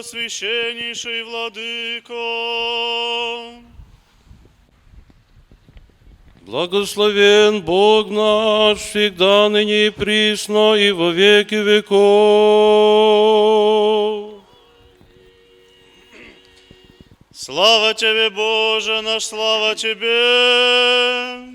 Преосвященнейший Владыко. Благословен Бог наш, всегда, ныне и присно, и во веки веков. Слава Тебе, Боже наш, слава Тебе!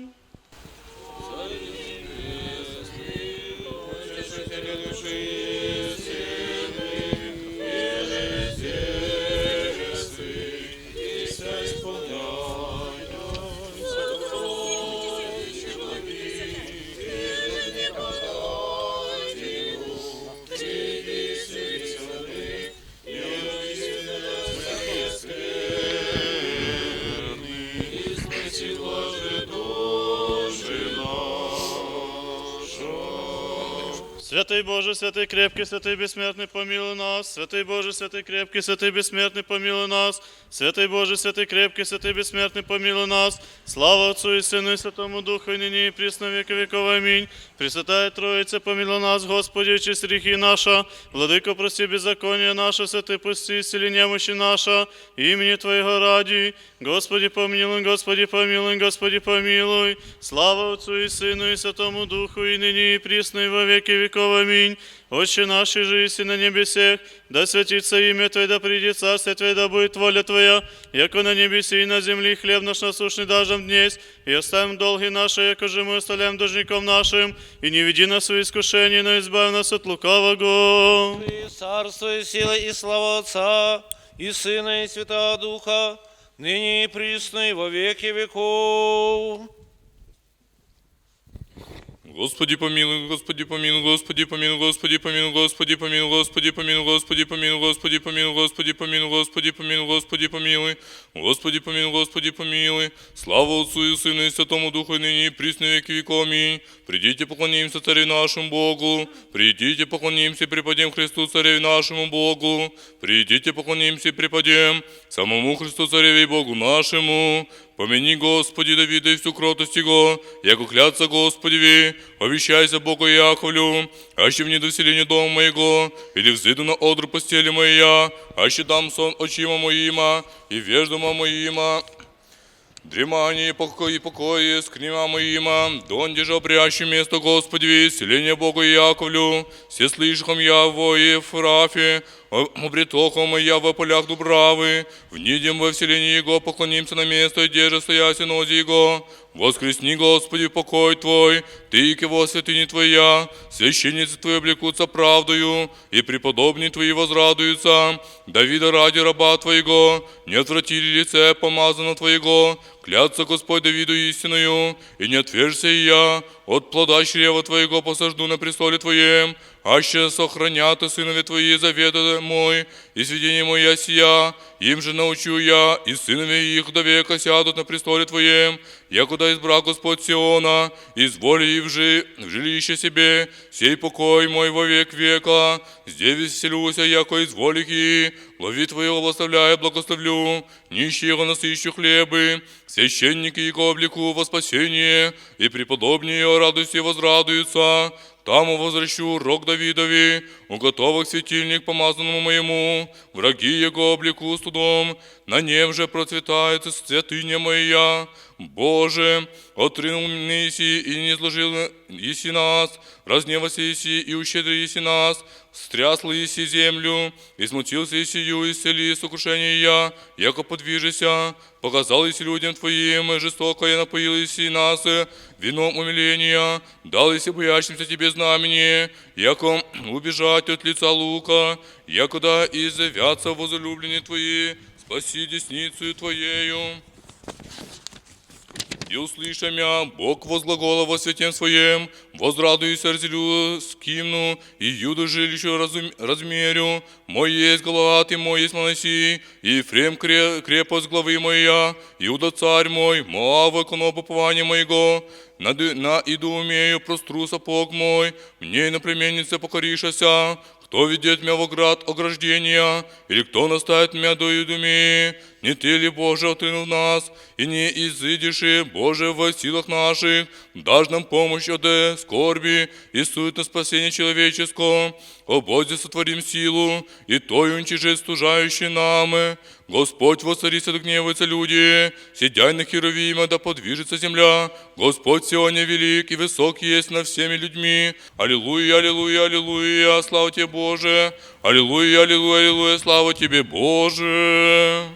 Святий Боже, святий крепкий, святий безсмертний, помилуй нас, святий Боже, святий крепкий, святий безсмертний, помилуй нас. Святий Боже, святий крепкий, святий безсмертний, помилуй нас, слава Отцу і Сину, і Святому Духу, і нині, і прісно віки віков. Амінь. Пресвятая Троїця, помилуй нас, Господи, честь гріхи наша, владико, прости, беззаконня наше, святий пусти, сили немощі наша, імені Твоєго раді, Господи, помилуй, Господи, помилуй, Господи, помилуй, слава Отцу і Сину, і Святому Духу, і нині, і прісно, і во веки віков. Амінь. Отче наші, жизнь на небесех, да святиться ім'я Твоє, да прийде царство Твоє, да будет воля Твоя, яко на небесе и на земле хлеб наш насущный дажем днесь, и оставим долги наши, яко же мы оставляем должником нашим, и не веди нас в искушение, но избавь нас от лукавого. И царство и сила и слава Отца, и Сына, и Святого Духа, ныне и присно, и во веки веков. Господи помилуй, Господи помилуй, Господи помилуй, Господи помилуй, Господи помилуй, Господи помилуй, Господи помилуй, Господи помилуй, Господи помилуй, Господи помилуй, Господи помилуй, Господи помилуй, Господи помилуй. Слава Отцу и Сыну и Святому Духу, и ныне и присно и веки веков. Аминь. Придите, поклонимся Царю нашему Богу. Придите, поклонимся и преподем Христу Цареве нашему Богу. Придите, поклонимся и преподем самому Христу Цареве и Богу нашему. Помяни, Господи, Давида и всю кротость Его, яко клятся Господеви, обещайся Богу Яковлю, аще мне до вселения дома моего, или взыду на одру постели моя, аще дам сон очима моима, и веждома моима, Дремание, покой и покое, скрима моима, донде же пряще место Господи, селение Богу Яковлю, все слышхом я во Ефрафе, обретохом я во полях Дубравы, внидем во вселении Его, поклонимся на место, где же стояси нози Его, воскресни, Господи, покой Твой, Ты, кого святыни Твоя, священницы Твои облекутся правдою, и преподобные Твои возрадуются, Давида ради раба Твоего, не отвратили лице помазано Твоего, клятся Господь Давиду истиною, и не отвержься и я, от плода чрева Твоего посажду на престоле Твоем, аще сохранят сынове Твои завета мой, и сведение мое сия, им же научу я, и сынове их до века сядут на престоле Твоем, якуда избрал Господь Сиона, изволи и в, жи, в жилище себе, сей покой мой во век века, здесь веселюся, яко изволики, лови Твоего восставляя, благословлю, нищего насыщу хлебы, священники Его облику во спасение, и преподобнее радости возрадуются, там возвращу рог Давидови, у готовых светильник помазанному моему, враги его облеку студом, на нем же процветает святыня моя. Боже, отринул неси и не изложил еси нас, разневался еси и ущедри еси нас, стрясла еси землю, и смутился есию, исцели сокрушение я, яко подвижися, показал еси людям Твоим, жестокое напоил еси нас, вином умиления, дал еси боящимся Тебе знамение, яко убежать от лица лука, якуда изъявятся возлюбленные Твои, спаси десницу Твоею И услыша мя, Бог возглагола во святем своем, возрадуюсь разделю скимну, и юду жилищу разум, размерю, мой есть голова, ты мой есть моноси, и Ефрем кре, крепость главы моя, Иуда царь мой, Моава коно попование моего, на, ди- на идоумею простру сапог мой, мне на племеннице покоришася, кто ведет меня в град ограждения, или кто наставит меня до Идумеи? Не ты ли, Боже, отринул нас, и не изыдешь, Боже, во силах наших, дашь нам помощь от э, скорби и сует на спасение человеческого. О Бозе сотворим силу, и той уничижит стужающий нам. Господь воцарится, да гневаются люди, сидяй на херовима, да подвижется земля. Господь сегодня велик и высок есть над всеми людьми. Аллилуйя, аллилуйя, аллилуйя, слава тебе, Боже. Аллилуйя, аллилуйя, аллилуйя, слава тебе, Боже.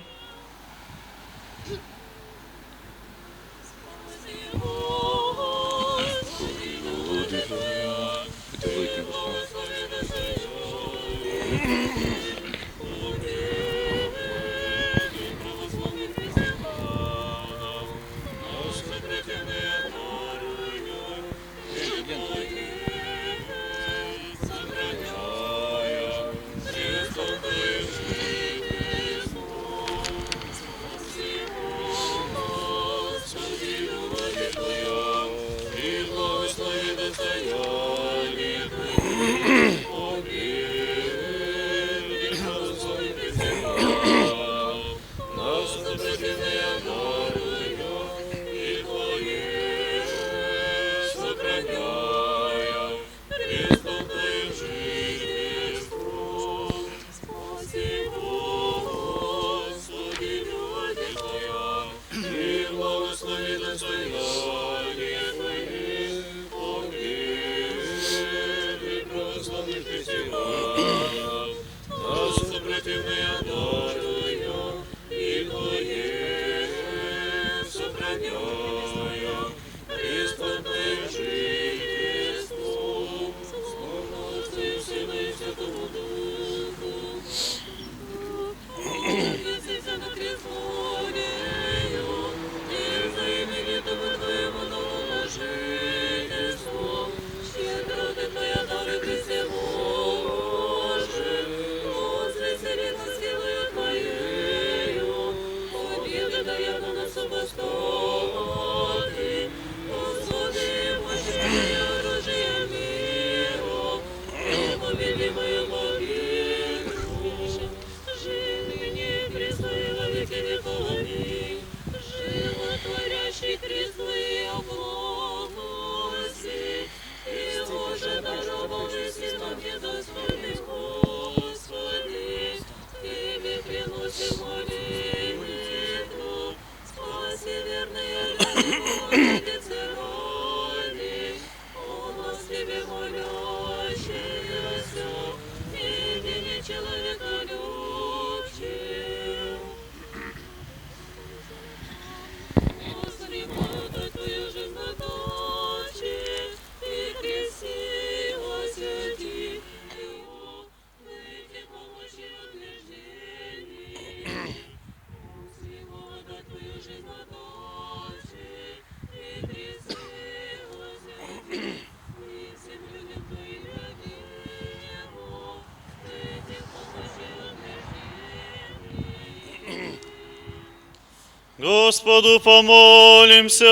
Господу помолимся.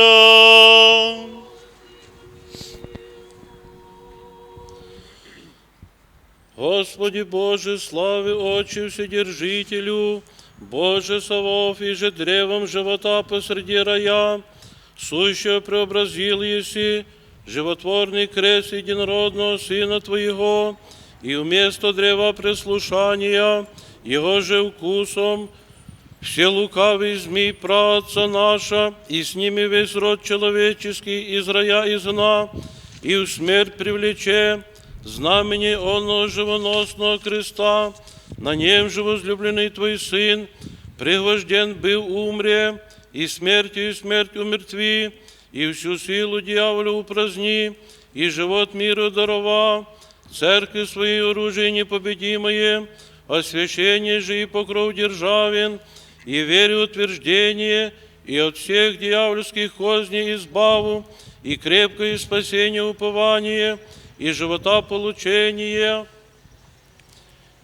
Господи Боже, славы Отче Вседержителю, Боже Савов, и же древом живота посреди рая, сущее преобразил еси, животворный крест единородного Сына Твоего, и вместо древа прислушания, Его же вкусом, все лукавый змей праотца наша, и с ними весь род человеческий из рая изгна, и в смерть привлече знамени онного живоносного креста, на нем же возлюбленный Твой Сын, пригвожден был умре, и смертью и смерть умертви, и всю силу дьявола упраздни, и живот миру дарова, церкви своей оружие непобедимое, освящение же и покров державен, и верю утверждение, и от всех дьявольских козней избаву, и крепкое спасение упование, и живота получение.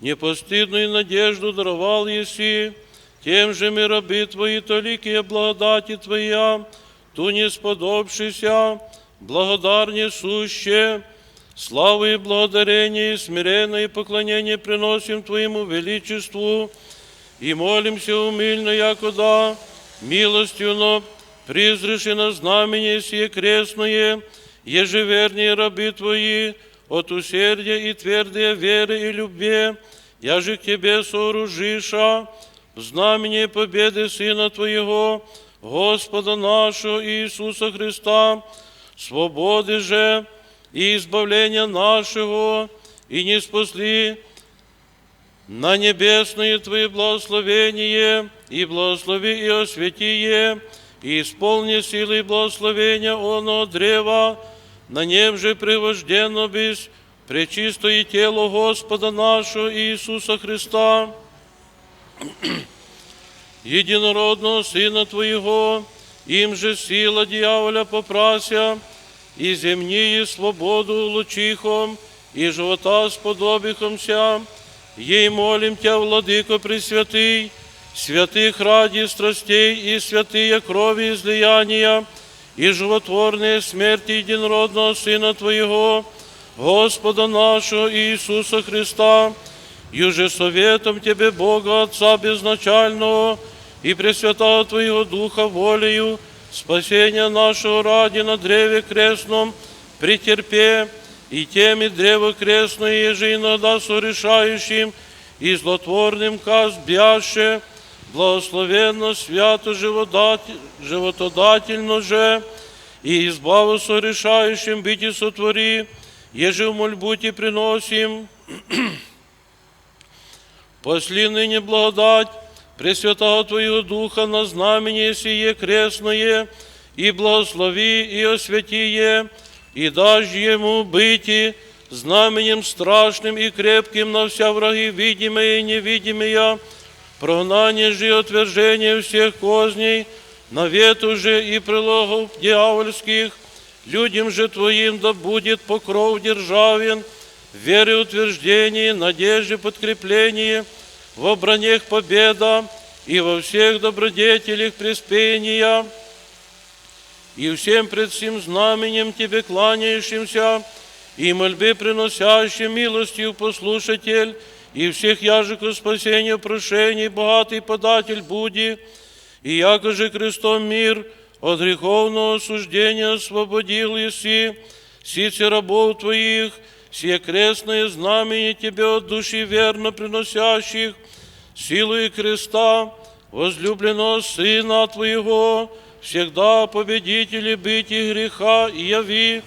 Непостыдную надежду даровал еси, тем же мы рабы Твои, толикие благодати Твоя, ту не сподобшися, благодарне суще, славу и благодарение, и смиренное поклонение приносим Твоему величеству, и молимся умильно, якуда милостью, но призреши на знамение сие крестное, ежевернее раби Твои, от усердия и твердой веры и любви, я же к Тебе сооружиша, в знамение победы Сына Твоего, Господа нашего Иисуса Христа, свободы же и избавления нашего, и не спасли на небесное Твое благословение, и благослови и осветие, и исполни силы благословения оного древа, на нем же привожденно без пречистое тело Господа нашего Иисуса Христа, единородного Сына Твоего, им же сила дьяволя попрася, и земние свободу лучихом, и живота сподобихомся, ей молим Тя, Владыко Пресвятый, святых ради страстей и святые крови излияния, и животворные смерти единородного Сына Твоего, Господа нашего Иисуса Христа, Юже советом Тебе, Бога Отца безначального, и Пресвятого Твоего Духа волею, спасения нашего ради на древе крестном, претерпе, и теми древо крестное, еже иногда сорешающим, и злотворным каз бяще, благословенно, свято, живодатель, животодательно же, и избаву сорешающим быть и сотвори, еже в мольбу Ти приносим, Пошли ныне благодать Пресвятого Твоего Духа на знамение сие крестное, и благослови и осветие, и дашь Ему быть знаменем страшным и крепким на вся враги, видимые и невидимые, прогнание же и отвержение всех козней, навету же и прилогов дьявольских, людям же Твоим да будет покров державен, вере утверждение, надежде подкрепление, в обранях победа и во всех добродетелях преспения, и всем пред всем знаменем Тебе кланяющимся, и мольбы приносящим милостью послушатель, и всех яжику спасению прошений, богатый податель буди, и яко же крестом мир от греховного осуждения освободил еси, сице рабов Твоих, сие крестное знамение Тебе от души верно приносящих, силой креста, возлюбленного Сына Твоего, всегда победители быть и греха и яви,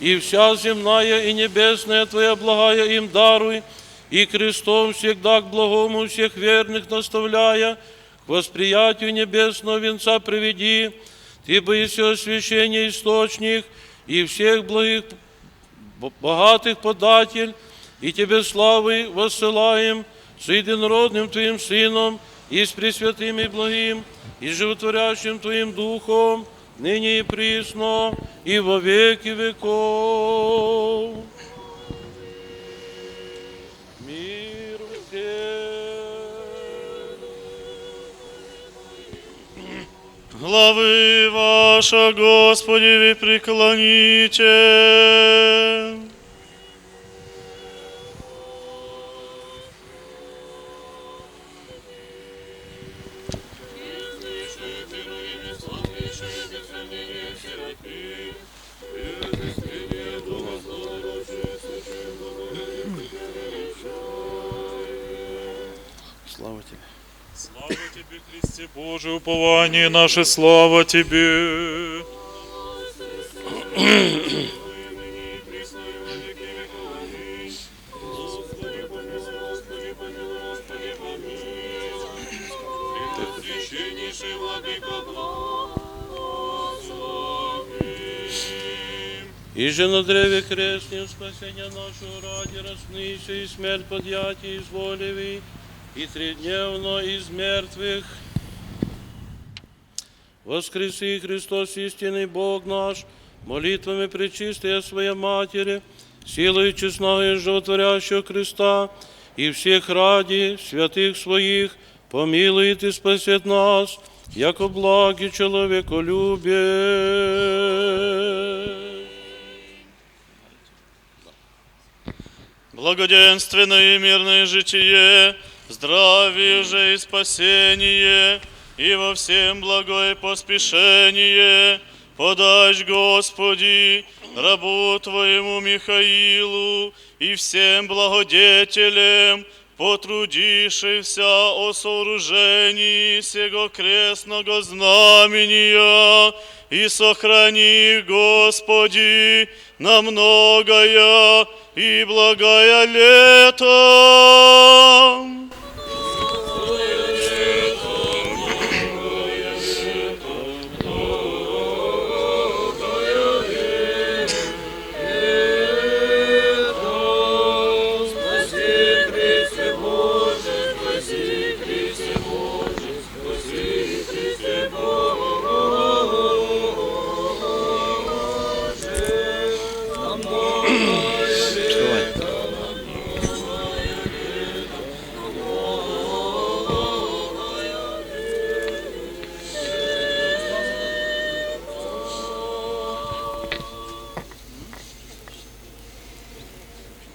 и вся земная и небесная Твоя благая им даруй, и крестом всегда к благому всех верных наставляя, к восприятию небесного венца приведи, Ты боись освящения источник, и всех благих богатых податель, и Тебе славы воссылаем с единородным Твоим Сыном, и с Пресвятым и благим, и животворящим Твоим Духом, ныне и присно, и во веки веков. Мир. Глави ваша, Господи, ви преклоните. Упование наше, слава Тебе. И же на древе крестнем спасения нашего ради раснися и смерть подъятия изволеви, и тридневно из мертвых. Воскреси, Христос, истинный Бог наш, молитвами пречистая Своя Матери, силой честного и животворящего креста, и всех ради святых своих, помилует и спасет нас, яко благи человеколюбие. Благоденственное и мирное житие, здравие же и спасение, и во всем благое поспешение, подашь, Господи, рабу Твоему Михаилу и всем благодетелям, потрудившихся о сооружении сего крестного знамения, и сохрани, Господи, на многое и благое лето.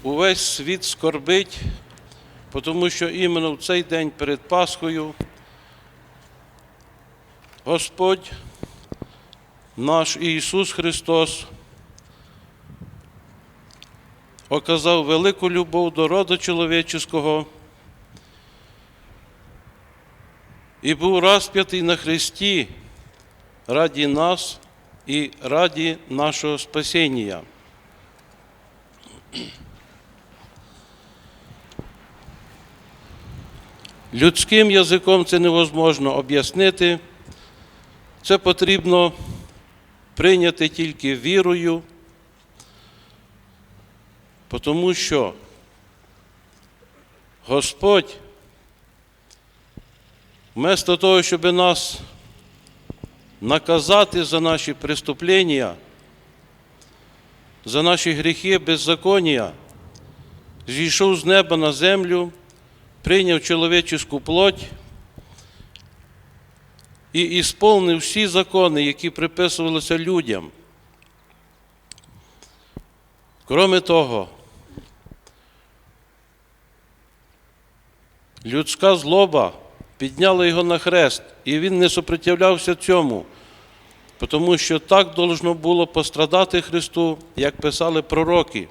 Увесь світ скорбить, тому що іменно в цей день перед Пасхою Господь наш Ісус Христос оказав велику любов до роду чоловічого і був розп'ятий на Христі раді нас і раді нашого спасіння. Людським язиком це невозможно об'яснити. Це потрібно прийняти тільки вірою, тому що Господь, вместо того, щоб нас наказати за наші преступлення, за наші гріхи, беззаконня, зійшов з неба на землю прийняв чоловічу плоть і ісполнив всі закони, які приписувалися людям. Кроме того, людська злоба підняла його на хрест, і він не супротивлявся цьому, тому що так должно було пострадати Христу, як писали пророки.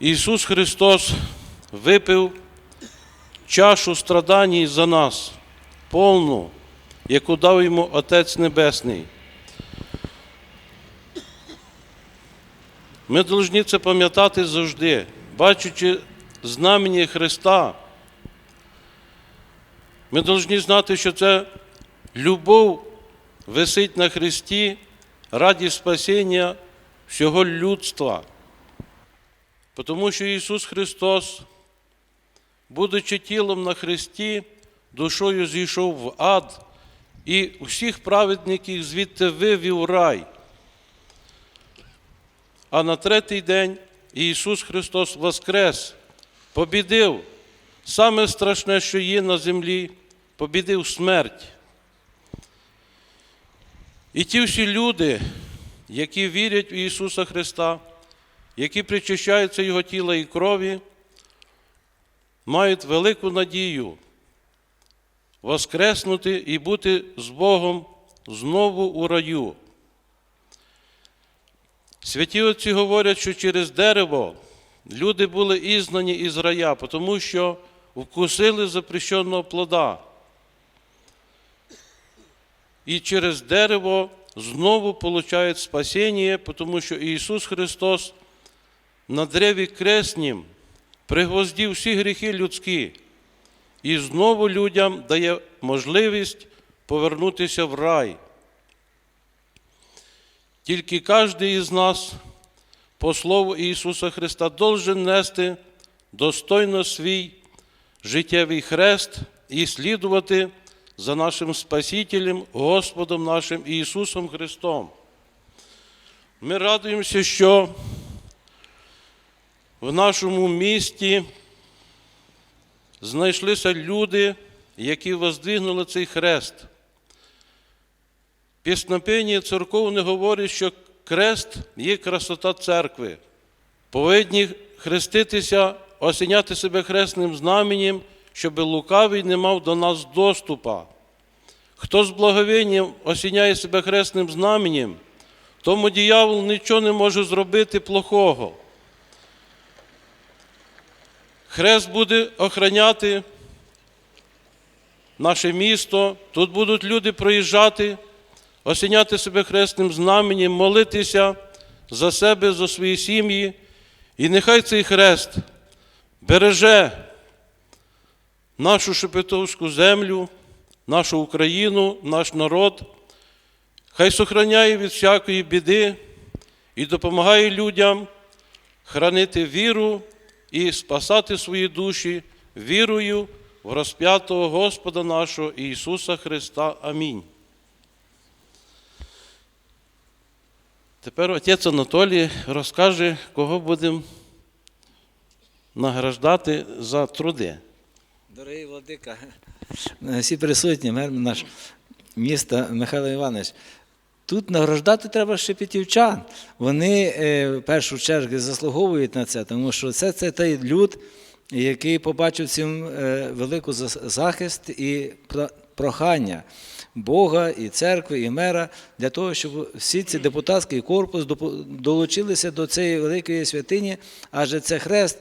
Ісус Христос випив чашу страдань за нас, повну, яку дав йому Отець Небесний. Ми повинні це пам'ятати завжди, бачучи знамені Христа. Ми повинні знати, що це любов висить на Христі раді спасіння всього людства. Тому що Ісус Христос будучи тілом на Христі, душою зійшов в ад і усіх праведників звідти вивів рай. А на третій день Ісус Христос воскрес, побідив саме страшне, що є на землі, побідив смерть. І ті всі люди, які вірять в Ісуса Христа, які причащаються Його тіла і крові, мають велику надію воскреснути і бути з Богом знову у раю. Святі отці говорять, що через дерево люди були ізнані із рая, тому що вкусили запрещеного плода. І через дерево знову получають спасіння, тому що Ісус Христос на древі креснім пригвоздів всі гріхи людські і знову людям дає можливість повернутися в рай. Тільки кожен із нас, по слову Ісуса Христа, должен нести достойно свій життєвий хрест і слідувати за нашим Спасителем, Господом нашим Ісусом Христом. Ми радуємося, що в нашому місті знайшлися люди, які воздвигнули цей хрест. Піснопені церковне говорить, що крест є красота церкви. Повинні хреститися, осіняти себе хресним знаменем, щоб лукавий не мав до нас доступа. Хто з благовінням осіняє себе хресним знаменем, тому диявол нічого не може зробити плохого. Хрест буде охраняти наше місто, тут будуть люди проїжджати, осіняти себе хресним знаменем, молитися за себе, за свої сім'ї. І нехай цей хрест береже нашу Шепетовську землю, нашу Україну, наш народ, хай сохраняє від всякої біди і допомагає людям хранити віру і спасати свої душі вірою в розп'ятого Господа нашого Ісуса Христа. Амінь. Тепер отець Анатолій розкаже, кого будемо награждати за труди. Дорогий владика, всі присутні, мер наш міста Михайло Іванович. Тут награждати треба шепетівчан. Вони е, в першу чергу заслуговують на це, тому що це, це той люд, який побачив цим е, велику захист і прохання Бога і церкви, і мера для того, щоб всі ці депутатський корпус долучилися до цієї великої святині, адже це хрест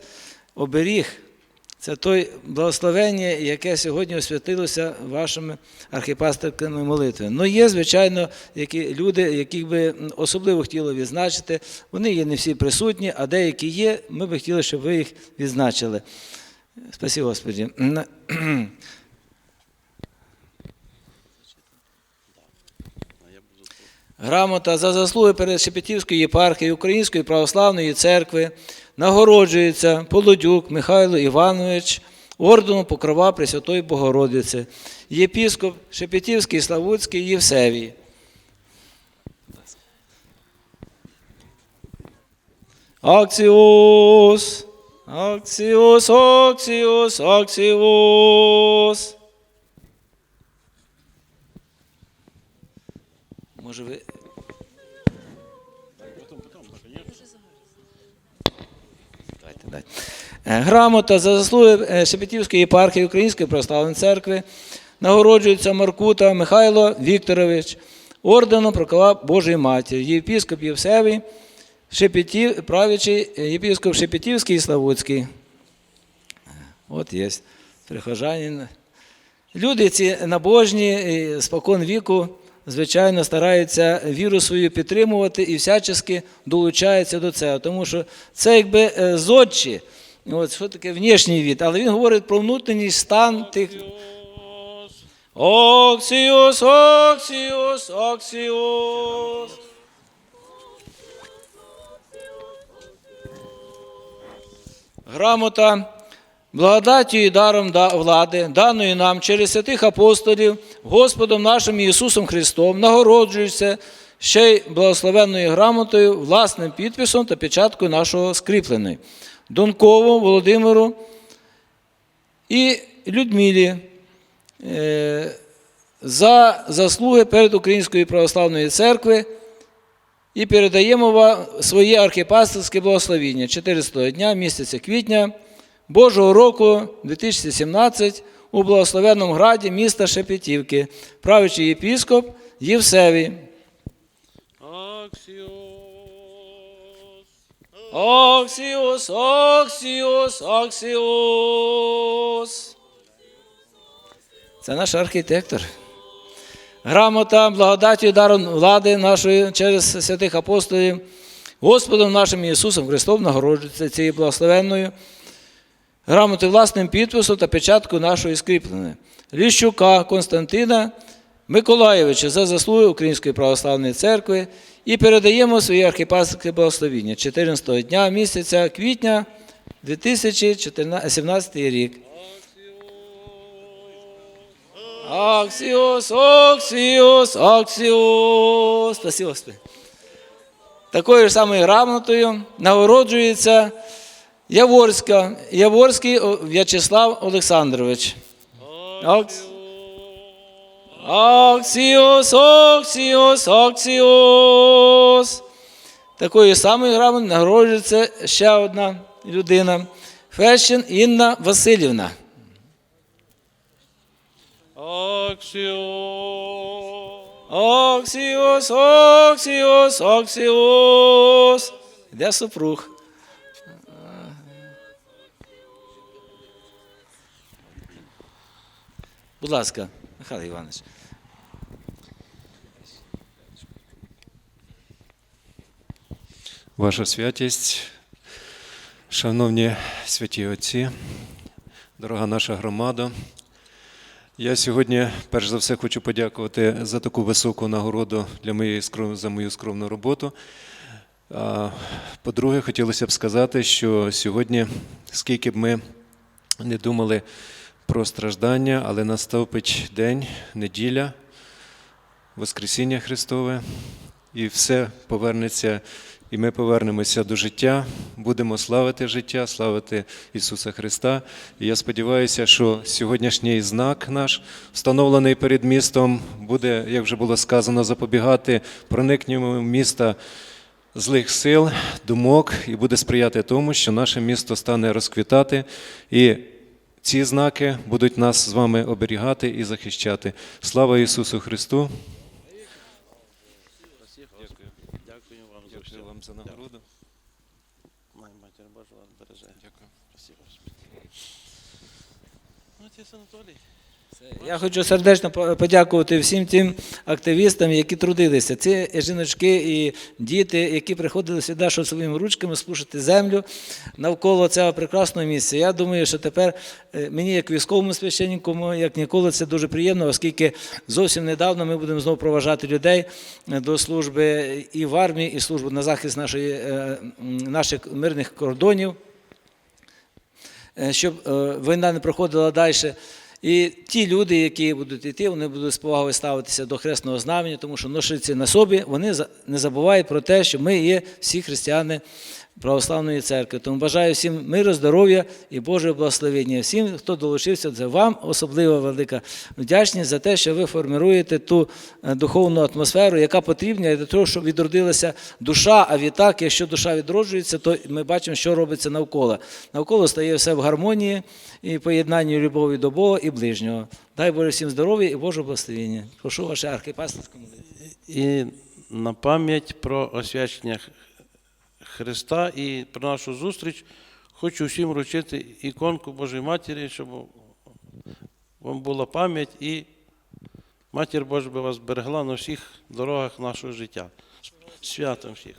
оберіг. Це той благословення, яке сьогодні освятилося вашими архіпастерськими молитвами. Ну, є, звичайно, які люди, яких би особливо хотіли відзначити. Вони є не всі присутні, а деякі є. Ми би хотіли, щоб ви їх відзначили. Спасибо, Господі. Грамота за заслуги перед Шепетівською єпархією Української православної церкви нагороджується Полодюк Михайло Іванович орденом Покрова Пресвятої Богородиці, єпіскоп Шепетівський Славутський Євсевій. Акціос! Акціос, акціос, акціос. Може ви. Дайте. Е, Грамота за заслуги е, Шепетівської єпархії Української православної церкви нагороджується Маркута Михайло Вікторович орденом Прокола Божої Матері, єпіскоп Євсевий, Шепетів, правячий е, єпіскоп Шепетівський і Славутський. От є прихожанин. Люди ці набожні, спокон віку, звичайно, стараються віру свою підтримувати і всячески долучаються до цього. Тому що це якби е, зодчі, от, що таке внішній від, але він говорить про внутрішній стан тих. Оксіос, оксіос, оксіос. Грамота благодаттю і даром влади, даної нам через святих апостолів, Господом нашим Ісусом Христом, нагороджується ще й благословенною грамотою, власним підписом та печаткою нашого скріпленої. Донкову Володимиру і Людмилі е, за заслуги перед Українською православною церквою і передаємо вам своє архіпастерське благословіння 14 дня місяця квітня Божого року 2017 у благословенному граді міста Шепетівки, правичий єпіскоп Євсевій. Аксіос. Оксіос, Оксіос, Оксіос. Це наш архітектор. Грамота, благодаті і даром влади нашої через святих апостолів, Господом нашим Ісусом Христом нагороджується цією благословенною. Грамоти власним підписом та печаткою нашої скріпленої. Ліщука Константина Миколаєвича за заслуги Української православної церкви і передаємо своє архіпастерське благословіння 14 дня місяця квітня 2017 рік. Аксіос, Оксіос, Аксіос. Спасибо, Такою ж самою грамотою нагороджується Яворська, Яворський В'ячеслав Олександрович. Окс. Оксіос, Оксіос, Оксіос. Такою самою грамотою нагороджується ще одна людина. Фещин Інна Васильівна. Аксіо. Оксіос, Оксіос, Оксіос. Де супруг? Будь ласка, Михайло Іванович. Ваша святість, шановні святі отці, дорога наша громада. Я сьогодні, перш за все, хочу подякувати за таку високу нагороду для моєї за мою скромну роботу. По-друге, хотілося б сказати, що сьогодні, скільки б ми не думали про страждання, але наступить день, неділя, Воскресіння Христове, і все повернеться, і ми повернемося до життя, будемо славити життя, славити Ісуса Христа. І я сподіваюся, що сьогоднішній знак наш, встановлений перед містом, буде, як вже було сказано, запобігати проникненню міста злих сил, думок і буде сприяти тому, що наше місто стане розквітати. І ці знаки будуть нас з вами оберігати і захищати. Слава Ісусу Христу! Дякую вам за все. Дякую вам за нагороду. Май матір Божа вас береже. Дякую. Спасибо. Ну, отець Анатолій. Я хочу сердечно подякувати всім тим активістам, які трудилися. Це жіночки і діти, які приходили сюди, щоб своїми ручками спушити землю навколо цього прекрасного місця. Я думаю, що тепер е, мені, як військовому священнику, як ніколи, це дуже приємно, оскільки зовсім недавно ми будемо знову проважати людей е, до служби і в армії, і службу на захист нашої, е, наших мирних кордонів. Щоб війна не проходила далі. І ті люди, які будуть йти, вони будуть з повагою ставитися до хресного знамення, тому що ношиться на собі, вони не забувають про те, що ми є всі християни православної церкви. Тому бажаю всім миру, здоров'я і Божого благословення. Всім, хто долучився, це вам особливо велика вдячність за те, що ви формируєте ту е, духовну атмосферу, яка потрібна для того, щоб відродилася душа. А відтак, якщо душа відроджується, то ми бачимо, що робиться навколо. Навколо стає все в гармонії і поєднанні любові до Бога і ближнього. Дай Боже всім здоров'я і Божого благословення. Прошу ваше архипастерську. І на пам'ять про освячення Христа і про нашу зустріч хочу всім вручити іконку Божої Матері, щоб вам була пам'ять і Матір Божа би вас берегла на всіх дорогах нашого життя. Святом всіх.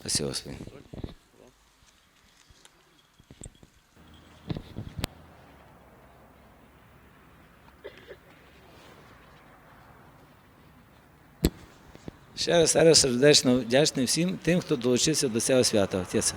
Спасибо. Ще раз, ще раз вдячний всім тим, хто долучився до цього свята. Отець.